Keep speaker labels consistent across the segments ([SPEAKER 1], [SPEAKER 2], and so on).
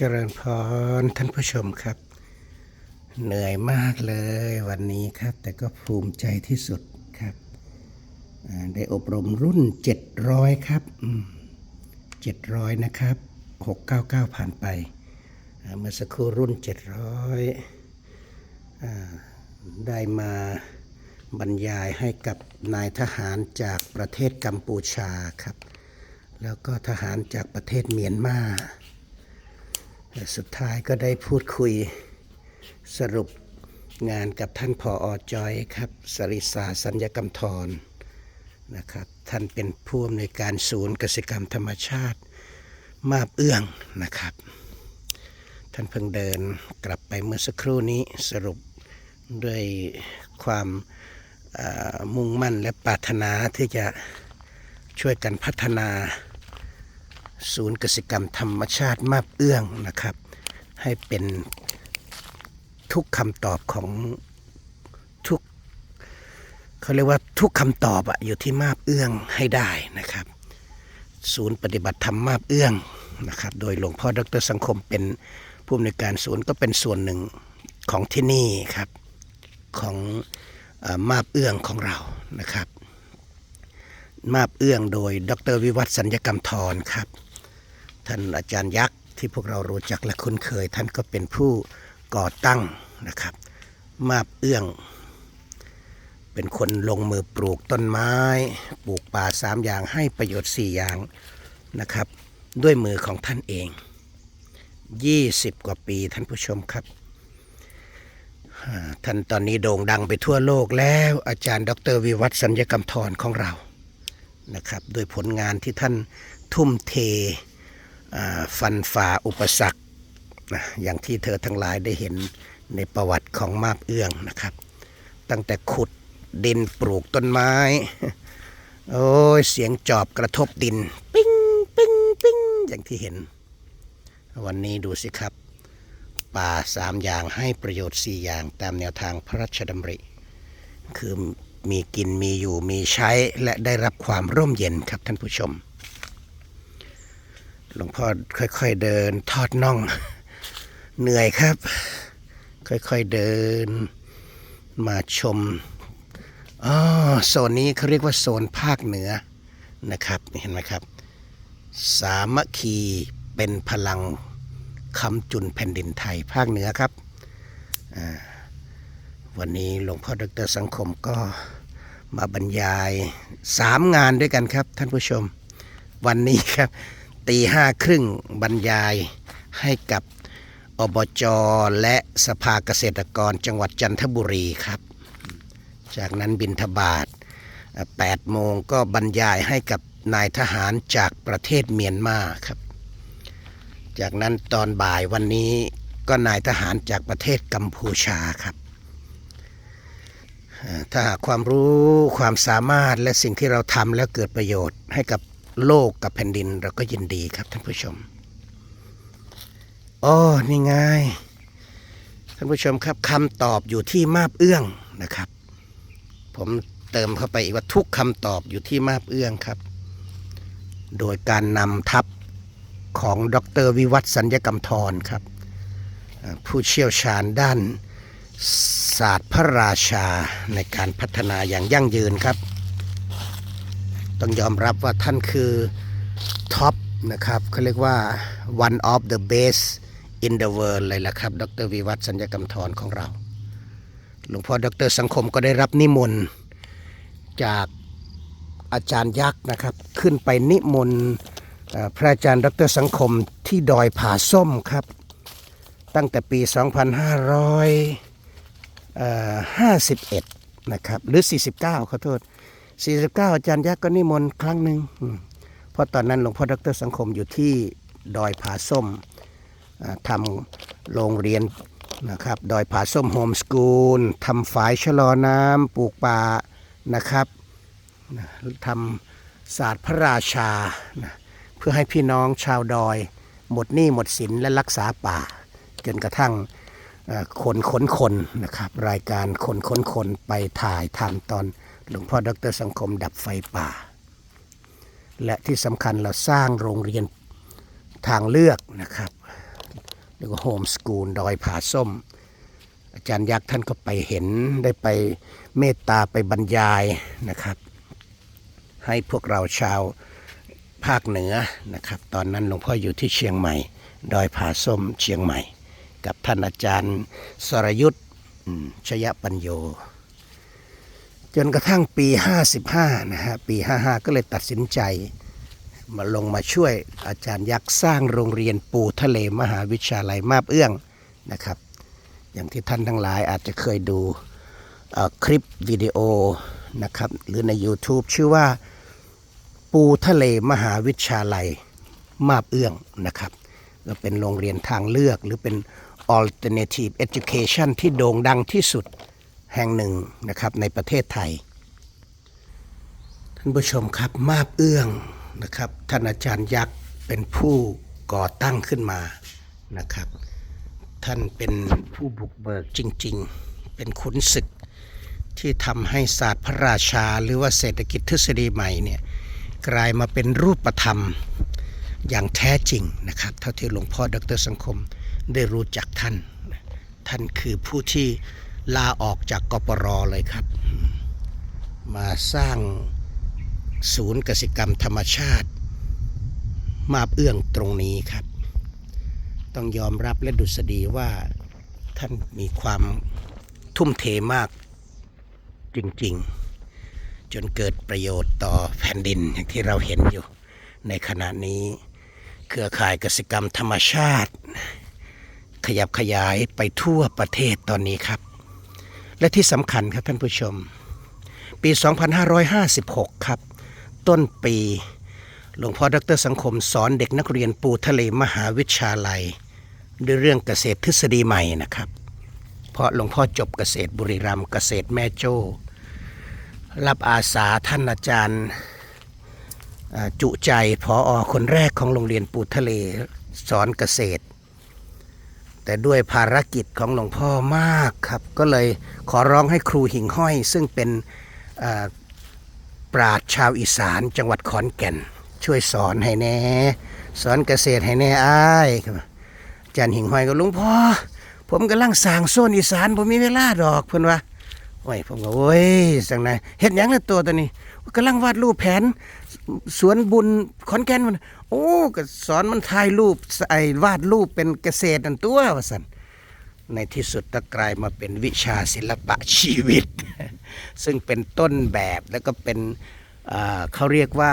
[SPEAKER 1] เจริญพรท่านผู้ชมครับ เหนื่อยมากเลยวันนี้ครับ แต่ก็ภูมิใจที่สุดครับ ได้อบรมรุ่น 700 ครับ 700 นะครับ 699 ผ่านไปอ่าเมื่อสักครู่รุ่น 700อ่าได้มาบรรยายให้กับนายทหารจากประเทศกัมพูชาครับ แล้วก็ทหารจากประเทศเมียนมา สุดท้ายก็ได้พูดคุยสรุปงานกับท่านผออจอยครับ สริษาสัญญกรรมทรนะครับ ท่านเป็นผู้อำนวยการศูนย์กสิกรรมธรรมชาติ มาบเอื้องนะครับ ท่านเพิ่งเดินกลับไปเมื่อสักครู่นี้สรุปด้วยความมุ่งมั่นและปรารถนาที่จะช่วยกันพัฒนา ศูนย์กสิกรรมธรรมชาติมาบเอื้องนะครับ ให้เป็นทุกคำตอบของทุกเขาเรียกว่าทุกคำตอบอะอยู่ที่มาบเอื้องให้ได้นะครับ ศูนย์ปฏิบัติธรรมมาบเอื้องนะครับ โดยหลวงพ่อดรสังคมเป็นผู้อำนวยการศูนย์ก็เป็นส่วนหนึ่งของที่นี่ครับของอมาบเอื้องของเรานะครับ มาบเอื้องโดยดรวิวัฒน์สัญญกรรมทรครับ ท่านอาจารย์ยักษ์ที่พวกเรารู้จักและคุ้นเคย ท่านก็เป็นผู้ก่อตั้งนะครับ มาบเอื้อง เป็นคนลงมือปลูกต้นไม้ ปลูกป่าสามอย่างให้ประโยชน์สี่อย่างนะครับ ด้วยมือของท่านเอง 20 กว่าปีท่านผู้ชมครับท่านตอนนี้โด่งดังไปทั่วโลกแล้วอาจารย์ ดรวิวัฒน์สัญญกรรมทรของเรานะครับโดยผลงานที่ท่านทุ่มเท ฟันฝ่าอุปสรรคนะอย่างที่เธอทั้งหลายได้เห็นในประวัติของมาบเอื้องนะครับ ตั้งแต่ขุดดินปลูกต้นไม้ โอ้ยเสียงจอบกระทบดิน ปิ้งปิ้งปิ้งอย่างที่เห็น วันนี้ดูสิครับ ป่าสามอย่างให้ประโยชน์สี่อย่างตามแนวทางพระราชดำริ คือมีกินมีอยู่มีใช้และได้รับความร่มเย็นครับท่านผู้ชม หลวงพ่อค่อยๆเดินทอดน่อง เหนื่อยครับ ค่อยๆเดิน มาชมอ๋อโซนนี้เขาเรียกว่าโซนภาคเหนือนะครับเห็นไหมครับ สามัคคีเป็นพลังคำจุนแผ่นดินไทยภาคเหนือครับ วันนี้หลวงพ่อดรสังคมก็มาบรรยายสามงานด้วยกันครับท่านผู้ชม วันนี้ครับ ตีห้าครึ่งบรรยายให้กับอบจและสภาเกษตรกรจังหวัดจันทบุรีครับ จากนั้นบินทบาท8โมงก็บรรยายให้กับนายทหารจากประเทศเมียนมาครับ จากนั้นตอนบ่ายวันนี้ก็นายทหารจากประเทศกัมพูชาครับ ถ้าหากความรู้ความสามารถและสิ่งที่เราทำแล้วเกิดประโยชน์ให้กับ โลกกับแผ่นดินเราก็ยินดีครับท่านผู้ชมอ๋อนี่ไงท่านผู้ชมครับคำตอบอยู่ที่มาบเอื้องนะครับ ผมเติมเข้าไปอีกว่าทุกคำตอบอยู่ที่มาบเอื้องครับ โดยการนำทัพของดรวิวัฒน์สัญญกรรมทรครับ ผู้เชี่ยวชาญด้านศาสตร์พระราชาในการพัฒนาอย่างยั่งยืนครับ ต้องยอมรับว่าท่านคือท็อปนะครับเขาเรียกว่า one of the best in the world เลยล่ะครับ ดรวิวัฒน์สัญญกรรมทรของเรา หลวงพ่อดรสังคมก็ได้รับนิมนต์จากอาจารย์ยักษ์นะครับ ขึ้นไปนิมนต์พระอาจารย์ดรสังคมที่ดอยผาส้มครับ ตั้งแต่ปี 2500ห้าสิบเอ็ดนะครับ หรือ 49 ขอโทษ 49 อาจารย์ยักษ์ก็นิมนต์ครั้งหนึ่งเพราะตอนนั้นหลวงพ่อดรสังคมอยู่ที่ดอยผาส้มทำโรงเรียนนะครับดอยผาส้มโฮมสกูลทำฝายชะลอน้ำปลูกป่านะครับทำศาสตร์พระราชานะเพื่อให้พี่น้องชาวดอย หมดหนี้หมดสินและรักษาป่า จนกระทั่งคนค้นคนนะครับ รายการคนค้นคนไปถ่ายทำตอน หลวงพ่อดรสังคมดับไฟป่า และที่สำคัญเราสร้างโรงเรียนทางเลือกนะครับแล้วก็โฮมสกูลดอยผาส้ม อาจารย์ยักษ์ท่านก็ไปเห็นได้ไปเมตตาไปบรรยายนะครับ ให้พวกเราชาวภาคเหนือนะครับ ตอนนั้นหลวงพ่ออยู่ที่เชียงใหม่ ดอยผาส้มเชียงใหม่ กับท่านอาจารย์สรยุทธ์ชยปัญโย จนกระทั่งปี 55 นะฮะ ปี 55 ก็เลยตัดสินใจ มาลงมาช่วยอาจารย์ยักษ์สร้างโรงเรียนปูทะเลมหาวิทยาลัยมาบเอื้องนะครับ อย่างที่ท่านทั้งหลายอาจจะเคยดูคลิปวิดีโอนะครับ หรือใน YouTube ชื่อว่าปูทะเลมหาวิทยาลัยมาบเอื้องนะครับก็เป็นโรงเรียนทางเลือกหรือเป็น alternative education ที่โด่งดังที่สุด แห่งหนึ่งนะครับในประเทศไทย ท่านผู้ชมครับมาบเอื้องนะครับท่านอาจารย์ยักษ์เป็นผู้ก่อตั้งขึ้นมานะครับ ท่านเป็นผู้บุกเบิกจริง ๆ เป็นขุนศึกที่ทำให้ศาสตร์พระราชา หรือว่าเศรษฐกิจทฤษฎีใหม่เนี่ยกลายมาเป็นรูปธรรมอย่างแท้จริงนะครับ เท่าที่หลวงพ่อดรสังคมได้รู้จักท่าน ท่านคือผู้ที่ ลาออกจากกปรเลยครับ มาสร้างศูนย์กสิกรรมธรรมชาติ มาเอื้องตรงนี้ครับ ต้องยอมรับและดุษฎีว่าท่านมีความทุ่มเทมากจริงๆ จนเกิดประโยชน์ต่อแผ่นดินอย่างที่เราเห็นอยู่ ในขณะนี้เครือข่ายกสิกรรมธรรมชาติ ขยับขยายไปทั่วประเทศตอนนี้ครับ และที่สำคัญครับท่านผู้ชม ปี 2556 ครับ ต้นปี หลวงพ่อดรสังคมสอนเด็กนักเรียนปูทะเลมหาวิทยาลัย ด้วยเรื่องเกษตรทฤษฎีใหม่นะครับ เพราะหลวงพ่อจบเกษตรบุรีรัมย์เกษตรแม่โจ้รับอาสาท่านอาจารย์จุใจพออคนแรกของโรงเรียนปูทะเลสอนเกษตร แต่ด้วยภารกิจของหลวงพ่อมากครับ ก็เลยขอร้องให้ครูหิ่งห้อย ซึ่งเป็นปราชญ์ชาวอีสานจังหวัดขอนแก่น ช่วยสอนให้แน่สอนเกษตรให้แน่อ้ายครับอาจารย์หิ่งห้อยก็หลวงพ่อผมกำลังสร้างโซนอีสานผมมีเวลาดอกเพื่อนว่า โอ้ยผมก็โอ้ยสังนายเฮ็ดหยังละตัวตัวนี้กำลังวาดรูปแผน สวนบุญขอนแก่นมันโอ้ก็สอนมันถ่ายรูปไอ้วาดรูปเป็นเกษตรนั่นตัวว่าซั่นในที่สุดก็กลายมาเป็นวิชาศิลปะชีวิต ซึ่งเป็นต้นแบบแล้วก็เป็นเขาเรียกว่า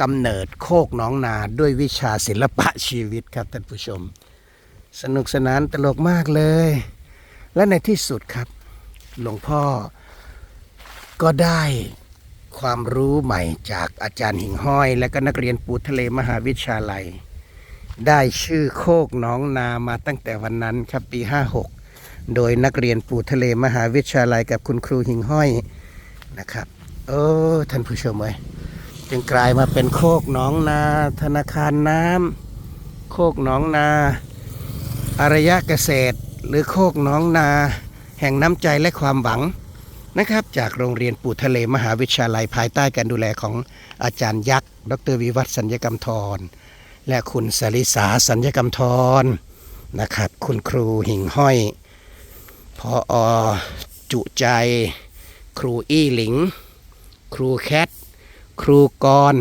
[SPEAKER 1] กำเนิดโคกน้องนาด้วยวิชาศิลปะชีวิตครับท่านผู้ชม สนุกสนานตลกมากเลย และในที่สุดครับ หลวงพ่อ ก็ได้ความรู้ใหม่จากอาจารย์หิ่งห้อย และก็นักเรียนปูทะเลมหาวิทยาลัย ได้ชื่อโคกน้องนามาตั้งแต่วันนั้นครับปี 56 โดยนักเรียนปูทะเลมหาวิทยาลัยกับคุณครูหิ่งห้อยนะครับโอ้ท่านผู้ชมเอ้ยจึงกลายมาเป็นโคกน้องนา ธนาคารน้ำโคกน้องนา อารยะเกษตร หรือโคกน้องนา แห่งน้ำใจและความหวัง นะครับจากโรงเรียนปู่ทะเลมหาวิทยาลัยภายใต้การดูแลของอาจารย์ยักษ์ ดรวิวัฒน์สัญญกรรมทร และคุณสริสาสัญญกรรมทรนะครับ คุณครูหิ่งห้อยพออจุใจ ครูอี้หลิง ครูแคท ครูกรน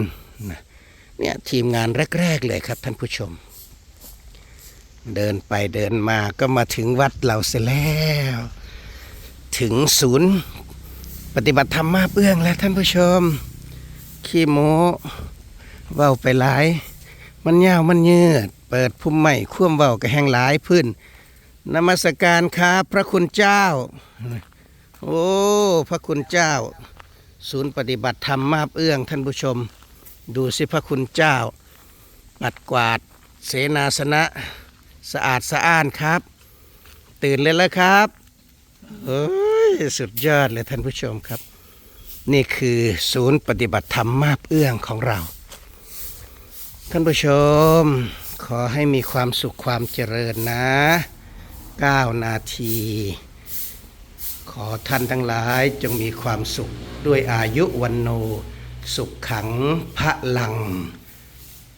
[SPEAKER 1] เนี่ยทีมงานแรก ๆ เลยครับท่านผู้ชม เดินไปเดินมาก็มาถึงวัดเราเสแล้ว ถึงศูนย์ ปฏิบัติธรรมมาเบื้องแล้วท่านผู้ชม ขี้โมเว้าไปหลาย มันยาวมันยืด เปิดพุ่มใหม่ข่วมเว้าก็แหงหลายพื้นนมัสการครับพระคุณเจ้า โอ้พระคุณเจ้า ศูนย์ปฏิบัติธรรมมาบเอื้องท่านผู้ชม ดูสิพระคุณเจ้า ปัดกวาดเสนาสนะสะอาดสะอ้านครับ ตื่นเลยแล้วครับเอ้ย สุดยอดเลยท่านผู้ชมครับ นี่คือศูนย์ปฏิบัติธรรมมาบเอื้องของเรา ท่านผู้ชม ขอให้มีความสุขความเจริญนะ 9 นาที ขอท่านทั้งหลายจงมีความสุขด้วยอายุวันโน สุขขังพระลัง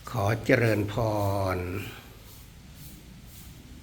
[SPEAKER 1] ขอเจริญพร